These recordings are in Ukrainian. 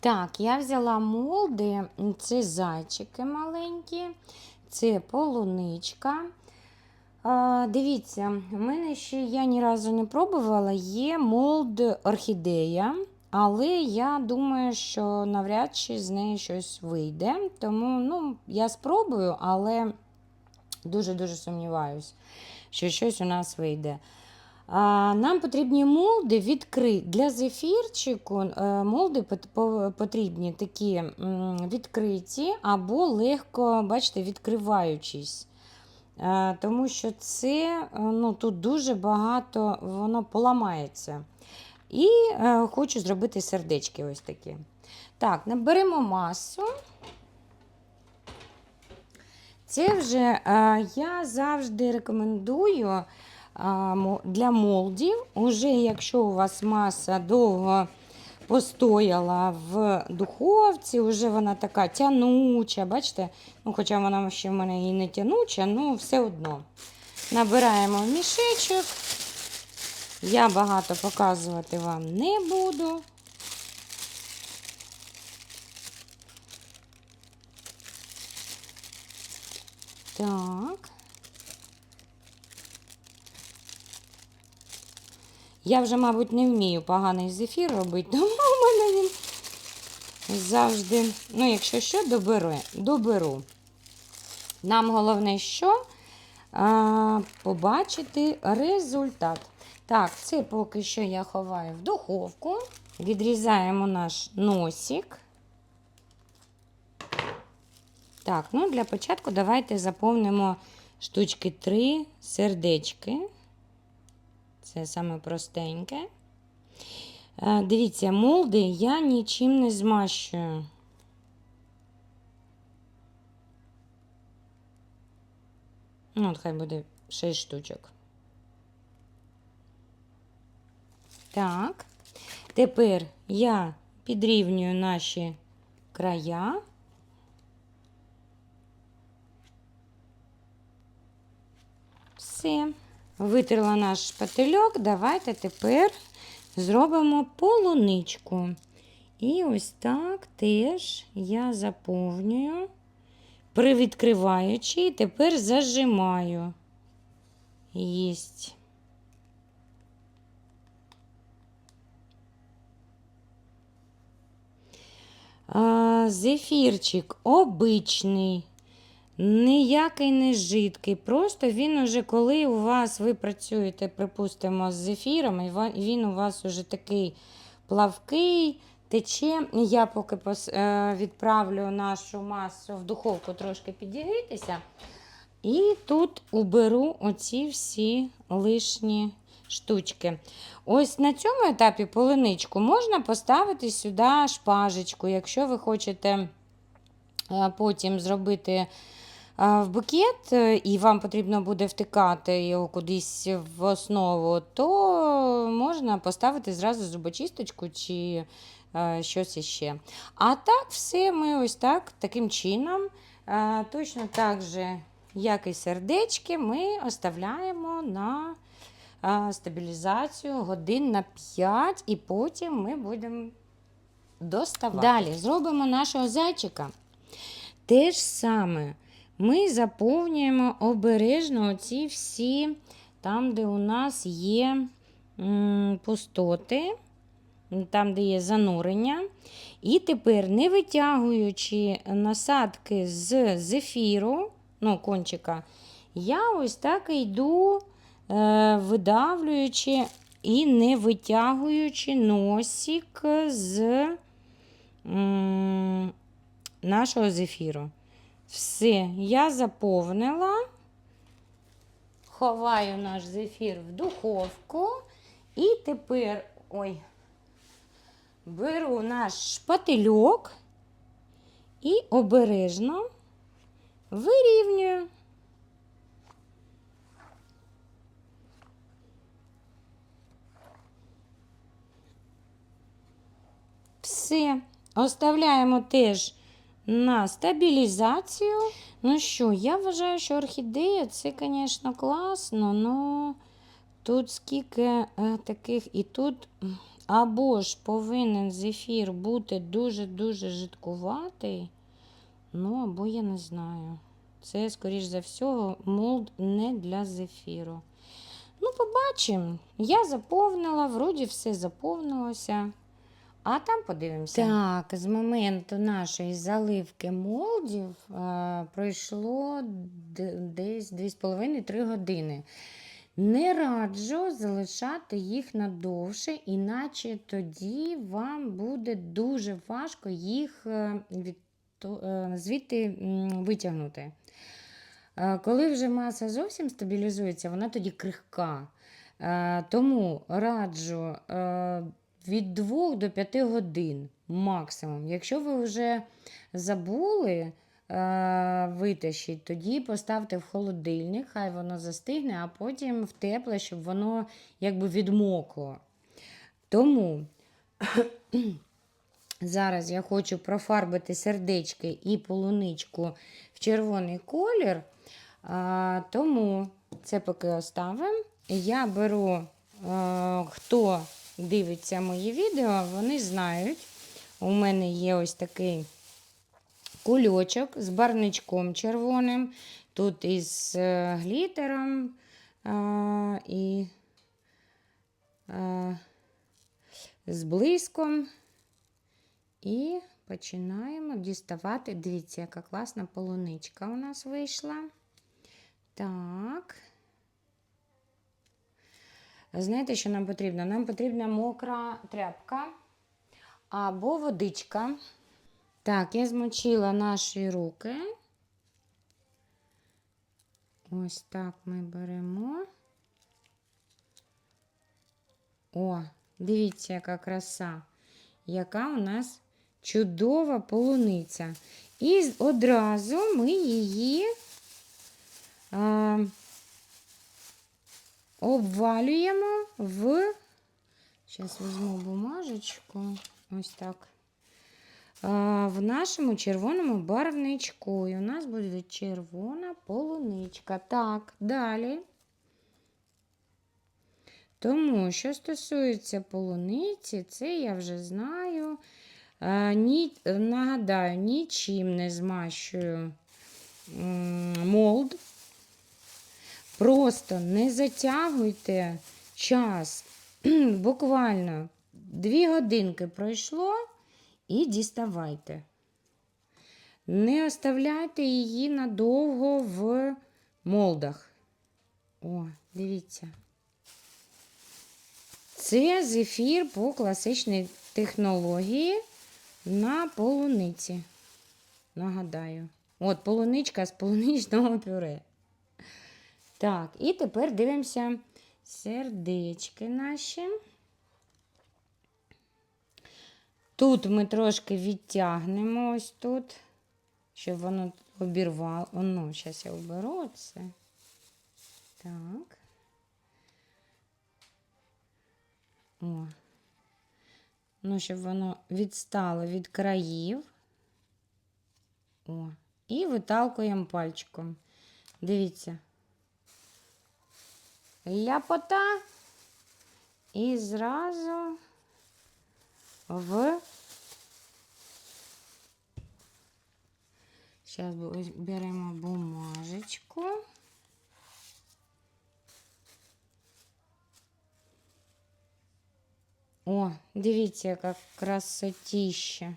Так, я взяла молди, це зайчики маленькі, це полуничка. А, дивіться, в мене ще я ні разу не пробувала, є молд орхідея, але я думаю, що навряд чи з неї щось вийде. Тому ну, я спробую, але дуже-дуже сумніваюсь, що щось у нас вийде. Нам потрібні молди відкриті. Для зефірчику е, молди потрібні такі відкриті або легко, бачите, відкриваючись. Е, Тому що це е, ну, тут дуже багато воно поламається. І хочу зробити сердечки ось такі. Так, наберемо масу. Це вже я завжди рекомендую для молдів. Уже якщо у вас маса довго постояла в духовці, вже вона така тянуча, бачите? Ну, хоча вона ще в мене і не тянуча, ну все одно. Набираємо в мішечок. Я багато показувати вам не буду. Так. Я вже, мабуть, не вмію поганий зефір робити, тому в мене він завжди, ну, якщо що, доберу. доберу. Нам головне, що а, побачити результат. Так, це поки що я ховаю в духовку. Відрізаємо наш носик. Так, ну для початку давайте заповнимо штучки 3 сердечки. Це саме простеньке. Е, Дивіться, молди я нічим не змащую. Ну, от хай буде 6 штучок. Так. Тепер я підрівнюю наші края. Все. Витерла наш шпательок. Давайте тепер зробимо полуничку. І ось так теж я заповнюю, привідкриваючи, і тепер зажимаю. Єсть. Зефірчик обичний. Ніякий не жидкий. Просто він уже, коли у вас ви працюєте, припустимо, з зефіром, і він у вас уже такий плавкий, тече. Я поки е, відправлю нашу масу в духовку трошки підігрітися. І тут уберу оці всі лишні штучки. Ось на цьому етапі полиничку можна поставити сюди шпажечку, якщо ви хочете е, потім зробити в букет, е, і вам потрібно буде втикати його кудись в основу, то можна поставити зразу зубочисточку чи е, щось іще. А так, все ми ось так, таким чином, е, точно так же, як і сердечки, ми оставляємо на стабілізацію годин на 5, і потім ми будемо доставати. Далі зробимо нашого зайчика. Те ж саме ми заповнюємо обережно оці всі, там, де у нас є пустоти, там, де є занурення. І тепер, не витягуючи насадки з зефіру, ну, кончика, я ось так йду, е, видавлюючи і не витягуючи носик з нашого зефіру. Все, я заповнила. Ховаю наш зефір в духовку. І тепер ой, беру наш шпательок і обережно вирівнюю. Все. Оставляємо теж на стабілізацію. Ну що, я вважаю, що орхідея це, звісно, класно, але тут скільки е, таких і тут або ж повинен зефір бути дуже-дуже жидкуватий, ну, або я не знаю. Це, скоріш за всього, молд не для зефіру. Ну, побачимо. Я заповнила, вроді все заповнилося. А там подивимося. Так, з моменту нашої заливки молдів е, пройшло десь 2,5-3 години. Не раджу залишати їх надовше, іначе тоді вам буде дуже важко їх е, від, е, звідти витягнути. Коли вже маса зовсім стабілізується, вона тоді крихка. Тому раджу від 2 до 5 годин максимум. Якщо ви вже забули е, витащити, тоді поставте в холодильник, хай воно застигне, а потім в тепле, щоб воно якби відмокло. Тому зараз я хочу профарбити сердечки і полуничку в червоний колір. А, тому це поки оставимо. Я беру, е, хто дивиться мої відео, вони знають. У мене є ось такий кульочок з барничком червоним. Тут із е, глітером а, і а, з блиском. І починаємо діставати. Дивіться, яка класна полуничка у нас вийшла. Так. Знаєте, що нам потрібно? Нам потрібна мокра тряпка або водичка. Так, я змочила наші руки. Ось так ми беремо. О, дивіться, яка краса, яка у нас чудова полуниця. І одразу ми її а, обвалюємо в. Зараз візьму бумажечку. Ось так. В нашому червоному барвничку. І у нас буде червона полуничка. Так, далі. Тому, що стосується полуниці, це я вже знаю. Ні, нагадаю, нічим не змащую молд. Просто не затягуйте час. Буквально дві годинки пройшло і діставайте. Не оставляйте її надовго в молдах. О, дивіться. Це зефір по класичній технології на полуниці. Нагадаю. От полуничка з полуничного пюре. Так, і тепер дивимося сердечки наші. Тут ми трошки відтягнемо ось тут, щоб воно обірвало. Ну, зараз я оберу це. Так. О. Ну, щоб воно відстало від країв. О. І виталкуємо пальчиком. Дивіться. Ляпота. І зразу в. Зараз беремо бумажечку. О, дивіться, яка красотіща.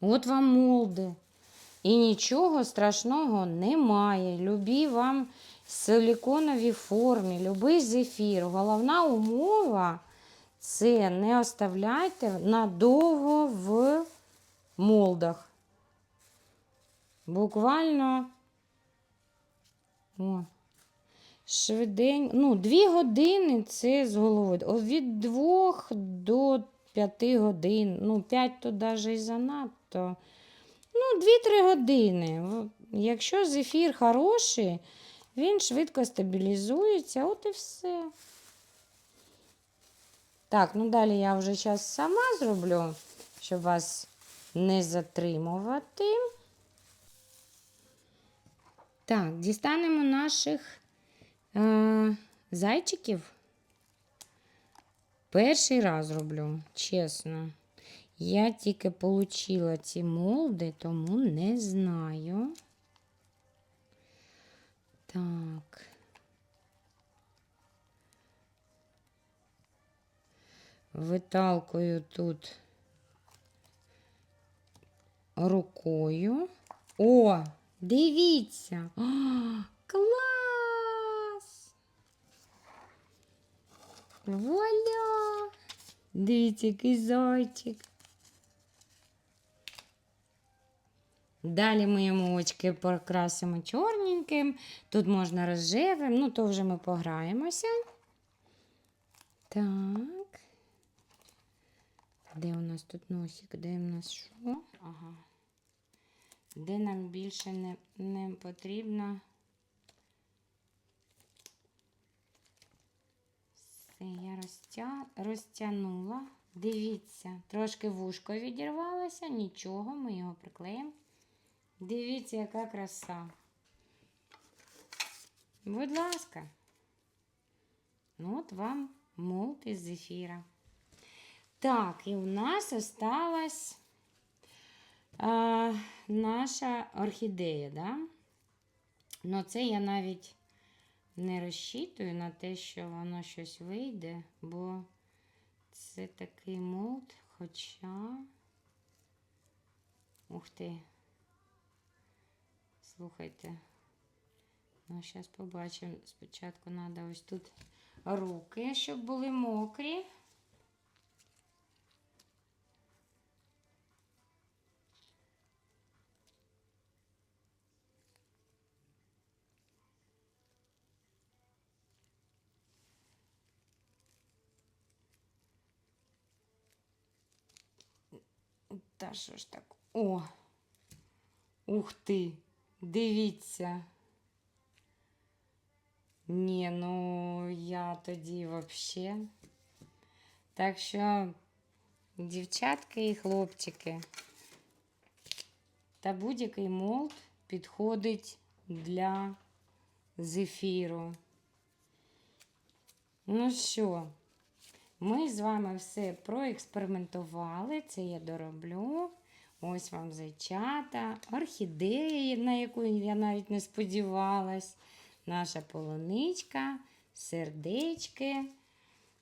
От вам молди. І нічого страшного немає. Любі вам силіконові формі, любий зефір. Головна умова це не оставляйте надовго в молдах. Буквально о, швидень, ну, дві години це з головою. Від двох до п'яти годин. Ну, п'ять то навіть і занадто. Ну, 2-3 години. Якщо зефір хороший, він швидко стабілізується, от і все. Так, ну далі я вже зараз сама зроблю, щоб вас не затримувати. Так, дістанемо наших е, зайчиків. Перший раз роблю, чесно. Я тільки отримала ці молди, тому не знаю. Так. Виталкую тут рукою. О, дивіться. О, клас! Вуаля! Дивіться, який зайчик. Далі ми йому очки покрасимо чорненьким. Тут можна розжевим, ну то вже ми пограємося. Так. Де у нас тут носик? Де у нас що? Ага. Де нам більше не, не потрібно. Все, я розтя... розтягнула. Дивіться, трошки вушко відірвалося, нічого, ми його приклеїмо. Дивіться, яка краса. Будь ласка. Ну, от вам молд із зефіра. Так, і у нас осталась а, наша орхідея, да? Ну, це я навіть не розчитую на те, що воно щось вийде, бо це такий молд, хоча. Ух ти. Слухайте. Ну, зараз побачимо. Спочатку треба ось тут руки, щоб були мокрі. Та що ж так? О! Ух ти! Дивіться. Ні, ну я тоді взагалі. Так що, дівчатки і хлопчики, та будь-який молд підходить для зефіру. Ну що, ми з вами все проекспериментували, це я дороблю. Ось вам зайчата, орхідеї, на яку я навіть не сподівалась, наша полуничка, сердечки.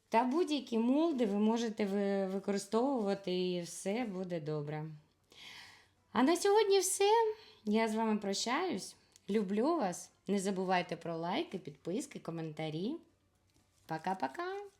Та будь-які молди ви можете використовувати і все буде добре. А на сьогодні все. Я з вами прощаюсь. Люблю вас. Не забувайте про лайки, підписки, коментарі. Пока-пока!